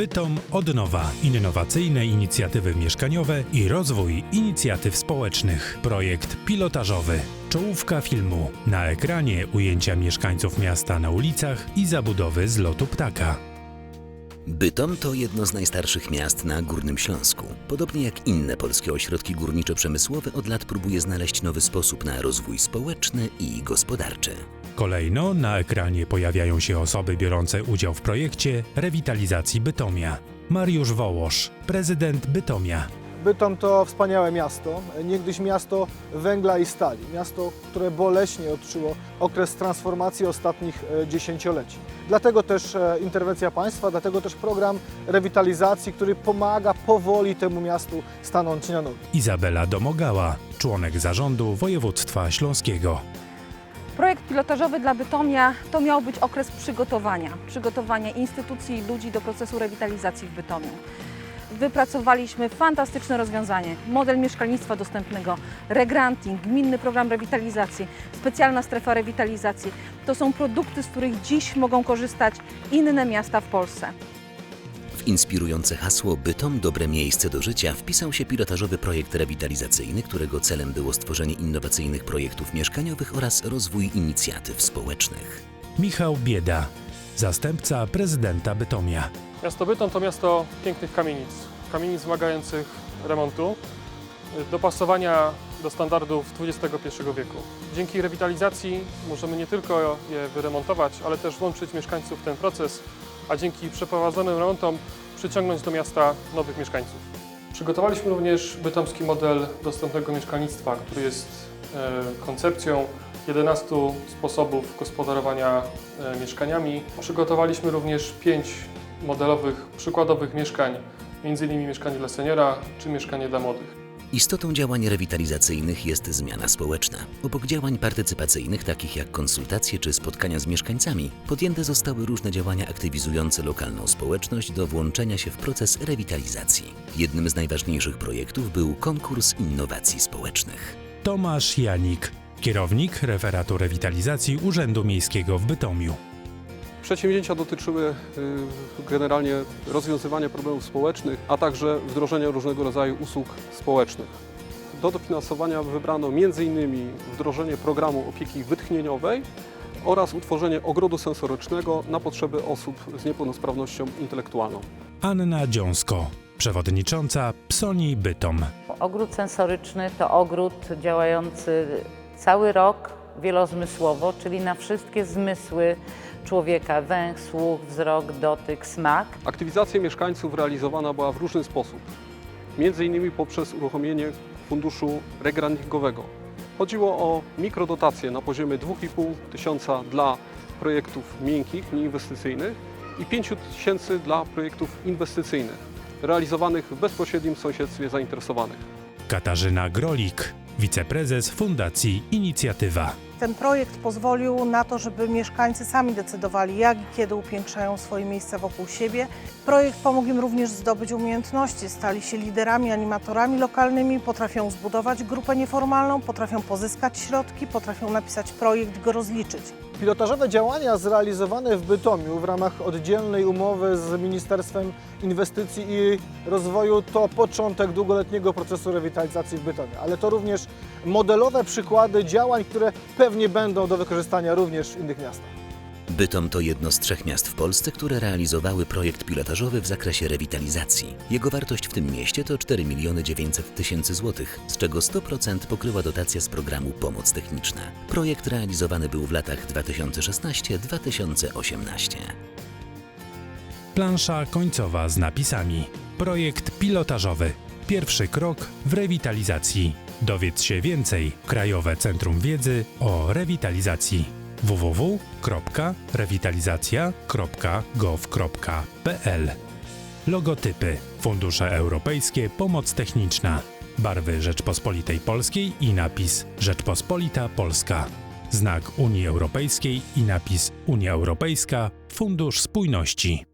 Bytom od nowa. Innowacyjne inicjatywy mieszkaniowe i rozwój inicjatyw społecznych. Projekt pilotażowy. Czołówka filmu. Na ekranie ujęcia mieszkańców miasta na ulicach i zabudowy z lotu ptaka. Bytom to jedno z najstarszych miast na Górnym Śląsku. Podobnie jak inne polskie ośrodki górniczo-przemysłowe, od lat próbuje znaleźć nowy sposób na rozwój społeczny i gospodarczy. Kolejno na ekranie pojawiają się osoby biorące udział w projekcie rewitalizacji Bytomia. Mariusz Wołosz, prezydent Bytomia. Bytom to wspaniałe miasto, niegdyś miasto węgla i stali. Miasto, które boleśnie odczuło okres transformacji ostatnich e, dziesięcioleci. Dlatego też e, interwencja państwa, dlatego też program rewitalizacji, który pomaga powoli temu miastu stanąć na nogi. Izabela Domogała, członek zarządu województwa śląskiego. Pilotażowy dla Bytomia to miał być okres przygotowania, przygotowania instytucji i ludzi do procesu rewitalizacji w Bytomiu. Wypracowaliśmy fantastyczne rozwiązanie, model mieszkalnictwa dostępnego, regranting, gminny program rewitalizacji, specjalna strefa rewitalizacji. To są produkty, z których dziś mogą korzystać inne miasta w Polsce. W inspirujące hasło Bytom dobre miejsce do życia wpisał się pilotażowy projekt rewitalizacyjny, którego celem było stworzenie innowacyjnych projektów mieszkaniowych oraz rozwój inicjatyw społecznych. Michał Bieda, zastępca prezydenta Bytomia. Miasto Bytom to miasto pięknych kamienic, kamienic wymagających remontu, dopasowania do standardów XXI wieku. Dzięki rewitalizacji możemy nie tylko je wyremontować, ale też włączyć mieszkańców w ten proces, a dzięki przeprowadzonym remontom przyciągnąć do miasta nowych mieszkańców. Przygotowaliśmy również bytomski model dostępnego mieszkalnictwa, który jest e, koncepcją 11 sposobów gospodarowania e, mieszkaniami. Przygotowaliśmy również 5 modelowych, przykładowych mieszkań, m.in. mieszkanie dla seniora czy mieszkanie dla młodych. Istotą działań rewitalizacyjnych jest zmiana społeczna. Obok działań partycypacyjnych, takich jak konsultacje czy spotkania z mieszkańcami, podjęte zostały różne działania aktywizujące lokalną społeczność do włączenia się w proces rewitalizacji. Jednym z najważniejszych projektów był konkurs innowacji społecznych. Tomasz Janik, kierownik referatu rewitalizacji Urzędu Miejskiego w Bytomiu. Przedsięwzięcia dotyczyły y, generalnie rozwiązywania problemów społecznych, a także wdrożenia różnego rodzaju usług społecznych. Do dofinansowania wybrano m.in. wdrożenie programu opieki wytchnieniowej oraz utworzenie ogrodu sensorycznego na potrzeby osób z niepełnosprawnością intelektualną. Anna Dziąsko, przewodnicząca Psoni Bytom. Ogród sensoryczny to ogród działający cały rok wielozmysłowo, czyli na wszystkie zmysły człowieka: węch, słuch, wzrok, dotyk, smak. Aktywizacja mieszkańców realizowana była w różny sposób, m.in. poprzez uruchomienie funduszu regrandingowego. Chodziło o mikrodotacje na poziomie 2,5 tysiąca dla projektów miękkich, nieinwestycyjnych i 5 tysięcy dla projektów inwestycyjnych, realizowanych w bezpośrednim sąsiedztwie zainteresowanych. Katarzyna Grolik, wiceprezes Fundacji Inicjatywa. Ten projekt pozwolił na to, żeby mieszkańcy sami decydowali, jak i kiedy upiększają swoje miejsca wokół siebie. Projekt pomógł im również zdobyć umiejętności, stali się liderami, animatorami lokalnymi, potrafią zbudować grupę nieformalną, potrafią pozyskać środki, potrafią napisać projekt i go rozliczyć. Pilotażowe działania zrealizowane w Bytomiu w ramach oddzielnej umowy z Ministerstwem Inwestycji i Rozwoju to początek długoletniego procesu rewitalizacji w Bytomiu, ale to również modelowe przykłady działań, które pewnie będą do wykorzystania również w innych miastach. Bytom to jedno z trzech miast w Polsce, które realizowały projekt pilotażowy w zakresie rewitalizacji. Jego wartość w tym mieście to 4 miliony 900 tysięcy złotych, z czego 100% pokryła dotacja z programu Pomoc Techniczna. Projekt realizowany był w latach 2016-2018. Plansza końcowa z napisami. Projekt pilotażowy. Pierwszy krok w rewitalizacji. Dowiedz się więcej. Krajowe Centrum Wiedzy o Rewitalizacji. www.rewitalizacja.gov.pl Logotypy. Fundusze Europejskie Pomoc Techniczna. Barwy Rzeczpospolitej Polskiej i napis Rzeczpospolita Polska. Znak Unii Europejskiej i napis Unia Europejska Fundusz Spójności.